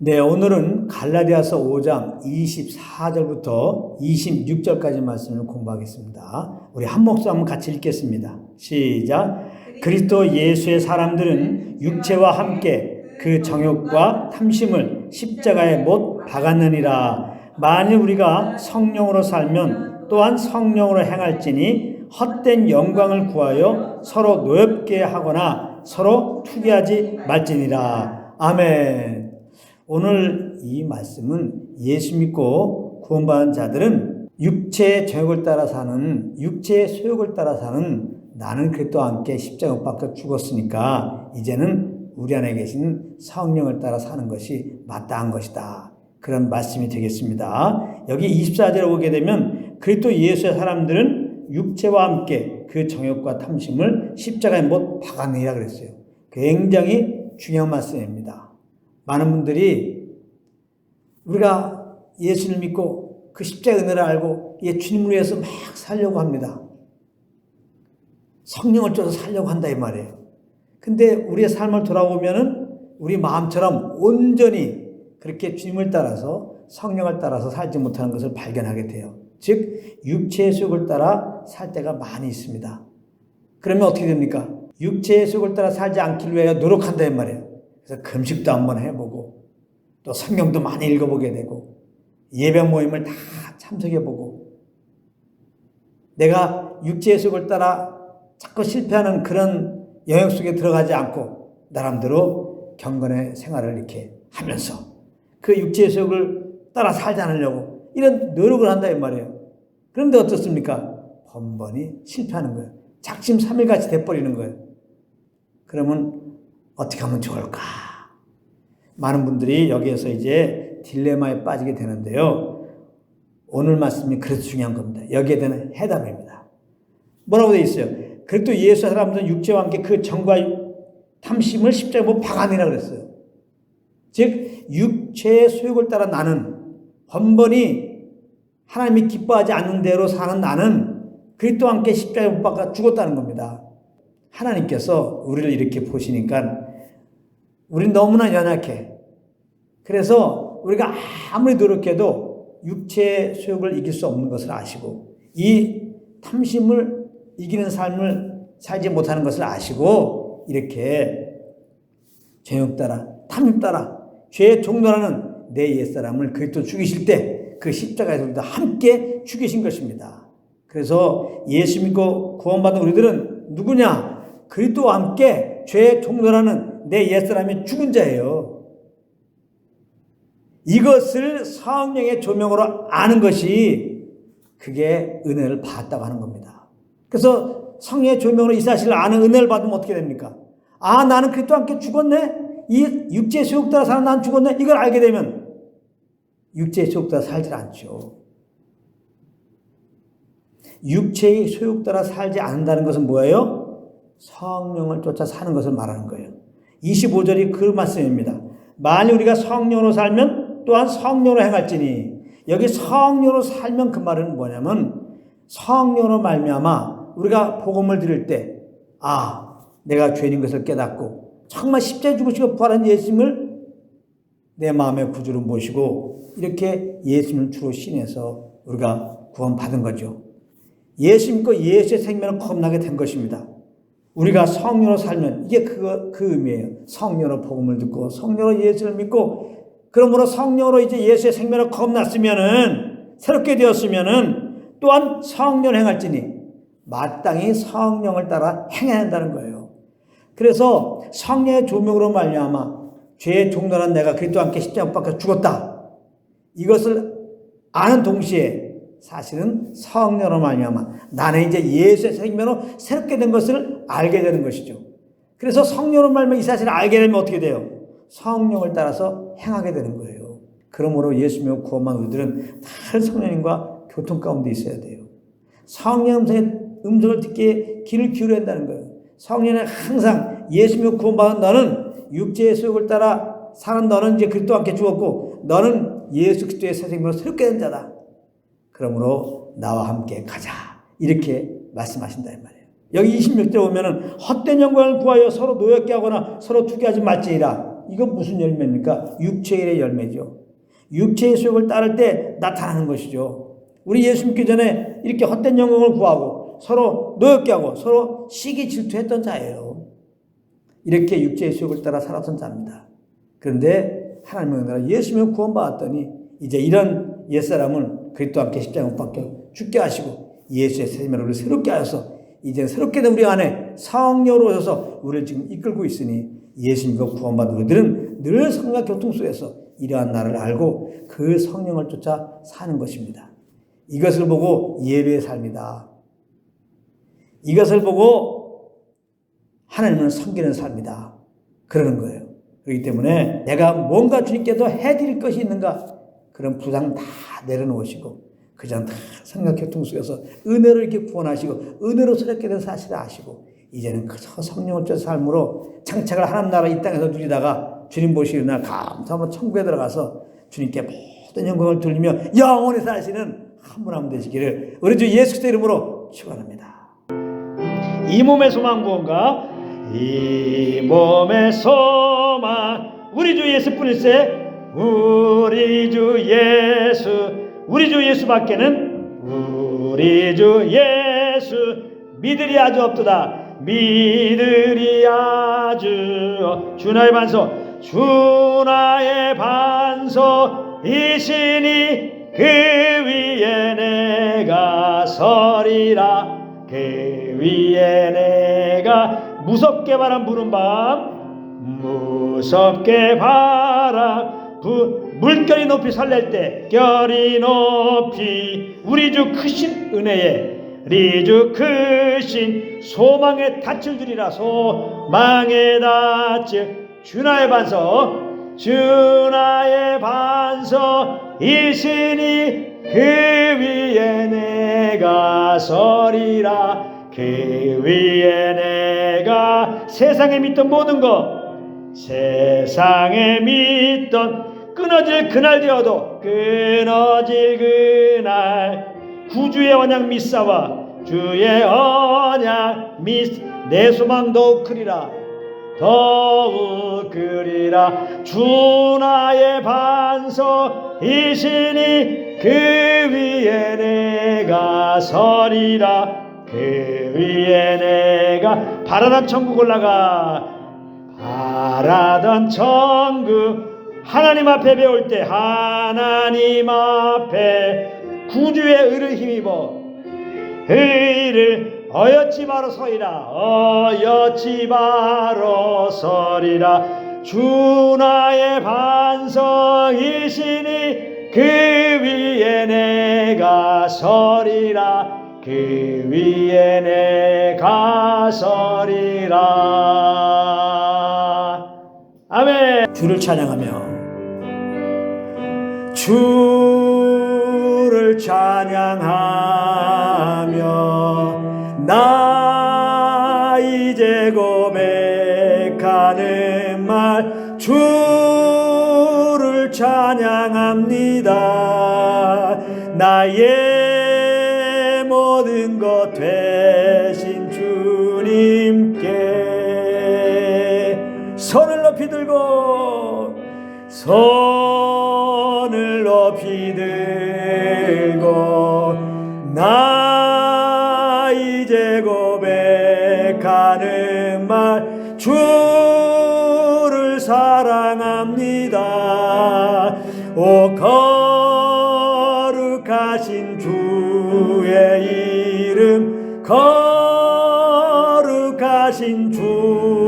네, 오늘은 갈라디아서 5장 24절부터 26절까지 말씀을 공부하겠습니다. 우리 한 목소리 한번 같이 읽겠습니다. 시작. 그리스도 예수의 사람들은 육체와 함께 그 정욕과 탐심을 십자가에 못 박았느니라. 만일 우리가 성령으로 살면 또한 성령으로 행할지니 헛된 영광을 구하여 서로 노엽게 하거나 서로 투기하지 말지니라. 아멘. 오늘 이 말씀은 예수 믿고 구원받은 자들은 육체의 죄욕을 따라 사는 육체의 소욕을 따라 사는 나는 그리스도와 함께 십자가 못 박혀 죽었으니까 이제는 우리 안에 계신 성령을 따라 사는 것이 마땅한 것이다. 그런 말씀이 되겠습니다. 여기 24절에 오게 되면 그리스도 예수의 사람들은 육체와 함께 그 정욕과 탐심을 십자가에 못 박았느니라 그랬어요. 굉장히 중요한 말씀입니다. 많은 분들이 우리가 예수를 믿고 그 십자가 은혜를 알고 예, 주님을 위해서 막 살려고 합니다. 성령을 줘서 살려고 한다 이 말이에요. 근데 우리의 삶을 돌아보면은 우리 마음처럼 온전히 그렇게 주님을 따라서 성령을 따라서 살지 못하는 것을 발견하게 돼요. 즉 육체의 속을 따라 살 때가 많이 있습니다. 그러면 어떻게 됩니까? 육체의 속을 따라 살지 않기 위하여 노력한다 이 말이에요. 그래서 금식도 한번 해보고 또 성경도 많이 읽어보게 되고 예배 모임을 다 참석해보고 내가 육체의 속을 따라 자꾸 실패하는 그런 영역 속에 들어가지 않고 나름대로 경건의 생활을 이렇게 하면서 그 육체의 속을 따라 살지 않으려고 이런 노력을 한다 이 말이에요. 그런데 어떻습니까? 번번이 실패하는 거예요. 작심 삼일같이 돼버리는 거예요. 그러면 어떻게 하면 좋을까? 많은 분들이 여기에서 이제 딜레마에 빠지게 되는데요. 오늘 말씀이 그래서 중요한 겁니다. 여기에 대한 해답입니다. 뭐라고 되어 있어요? 그래도 예수 사람들은 육체와 함께 그 정과 탐심을 십자가에 못 박아내라 그랬어요. 즉 육체의 소욕을 따라 나는 번번이 하나님이 기뻐하지 않는 대로 사는 나는 그리스도와 함께 십자가에 못 박아 죽었다는 겁니다. 하나님께서 우리를 이렇게 보시니까 우린 너무나 연약해. 그래서 우리가 아무리 노력해도 육체의 소욕을 이길 수 없는 것을 아시고 이 탐심을 이기는 삶을 살지 못하는 것을 아시고 이렇게 죄욕 따라 탐욕 따라 죄의 종노라는 내 옛사람을 그리스도 죽이실 때 그 십자가에서 우리도 함께 죽이신 것입니다. 그래서 예수 믿고 구원받은 우리들은 누구냐? 그리스도와 함께 죄의 종노라는 내 옛사람이 죽은 자예요. 이것을 성령의 조명으로 아는 것이 그게 은혜를 받았다고 하는 겁니다. 그래서 성령의 조명으로 이 사실을 아는 은혜를 받으면 어떻게 됩니까? 아, 나는 그리스도와 함께 죽었네? 이 육체의 소욕 따라 사는 난 죽었네? 이걸 알게 되면 육체의 소욕 따라 살질 않죠. 육체의 소욕 따라 살지 않는다는 것은 뭐예요? 성령을 쫓아 사는 것을 말하는 거예요. 25절이 그 말씀입니다. 만일 우리가 성령으로 살면 또한 성령으로 행할지니 여기 성령으로 살면 그 말은 뭐냐면 성령으로 말미암아 우리가 복음을 들을 때 아, 내가 죄인 것을 깨닫고 정말 십자에 죽으시고 부활한 예수님을 내 마음의 구주로 모시고 이렇게 예수님을 주로 신해서 우리가 구원받은 거죠. 예수 믿고 예수의 생명을 겁나게 된 것입니다. 우리가 성령으로 살면 이게 그, 그 의미예요. 성령으로 복음을 듣고 성령으로 예수를 믿고 그러므로 성령으로 이제 예수의 생명을 겁났으면은 새롭게 되었으면은 또한 성령 행할지니 마땅히 성령을 따라 행해야 한다는 거예요. 그래서 성령의 조명으로 말미암아 죄의 종로한 내가 그리스도와 함께 십자가 밖에 죽었다. 이것을 아는 동시에 사실은 성령으로 말미암아 나는 이제 예수의 생명으로 새롭게 된 것을 알게 되는 것이죠. 그래서 성령으로 말미암아 이 사실을 알게 되면 어떻게 돼요? 성령을 따라서 행하게 되는 거예요. 그러므로 예수 믿고 구원한 우리들은 다른 성령님과 교통 가운데 있어야 돼요. 성령의 음성을 듣기에 귀를 기울여야 한다는 거예요. 성령은 항상 예수 믿고 구원받은 너는 육체의 소욕을 따라 사는 너는 이제 그리스도와 함께 죽었고 너는 예수 그리스도의 새 생명으로 새롭게 된 자다. 그러므로 나와 함께 가자. 이렇게 말씀하신다 이 말이에요. 여기 26절 보면은 헛된 영광을 구하여 서로 노엽게 하거나 서로 투기하지 말지니라. 이거 무슨 열매입니까? 육체의 열매죠. 육체의 소욕을 따를 때 나타나는 것이죠. 우리 예수 믿기 전에 이렇게 헛된 영광을 구하고 서로 노엽게 하고 서로 시기 질투했던 자예요. 이렇게 육체의 소욕을 따라 살았던 자입니다. 그런데 하나님의 은혜로 예수님을 구원받았더니 이제 이런 옛사람은 그리스도와 함께 십자가 못 박혀 죽게 하시고 예수의 생명을 새롭게 하셔서 이제 새롭게 된 우리 안에 성령으로 오셔서 우리를 지금 이끌고 있으니 예수님과 구원받은 우리들은 늘 성령 교통 속에서 이러한 나를 알고 그 성령을 쫓아 사는 것입니다. 이것을 보고 예배의 삶이다. 이것을 보고 하나님을 섬기는 삶이다. 그러는 거예요. 그렇기 때문에 내가 뭔가 주님께서 해드릴 것이 있는가 그런 부상 다 내려놓으시고 그냥 다 성령교통 속에서 은혜로 이렇게 구원하시고 은혜로 새롭게 된 사실을 아시고 이제는 그저 성령을 쫓아 삶으로 장착을 하나님 나라 이 땅에서 누리다가 주님 보시는 날 감사하면 천국에 들어가서 주님께 모든 영광을 돌리며 영원히 사시는 한 분 한 분 되시기를 우리 주 예수 그리스도 이름으로 축원합니다. 이 몸의 소망 무언가? 이 몸의 소망 우리 주 예수뿐일세 우리 주 예수 우리 주 예수밖에는 우리 주 예수 믿으리 아주 없도다. 믿으리 아주 주나의 반소 주나의 반소이시니 그 위에 내가 서리라. 그 위에 내가 무섭게 바람 부는 밤 무섭게 바람 부 물결이 높이 설렐 때 결이 높이 우리 주 크신 은혜에 우리 주 크신 소망의 닻을 들이라 소망의 닻을 주나의 반석 주나의 반석이시니 그 위에 내가 서리라. 그 위에 내가 세상에 믿던 모든 것 세상에 믿던 끊어질 그날 되어도 끊어질 그날 구주의 언약 미사와 주의 언약 미내 소망 더욱 크리라 더욱 크리라. 주 나의 반석이시니 그 위에 내가 서리라. 그 위에 내가 바라던 천국 올라가 바라던 천국 하나님 앞에 배울 때 하나님 앞에 구주의 의를 힘입어 의를 어여치 바로 서리라 어여치 바로 서리라. 주 나의 반석이시니 그 위에 내가 서리라. 그 위에 내가 서리라. 아멘. 주를 찬양하며 주를 찬양하며 나 이제 고백하는 말 주를 찬양합니다. 나의 모든 것 되신 주님께 손을 높이 들고 손을 나 이제 고백하는 말 주를 사랑합니다. 거룩하신 주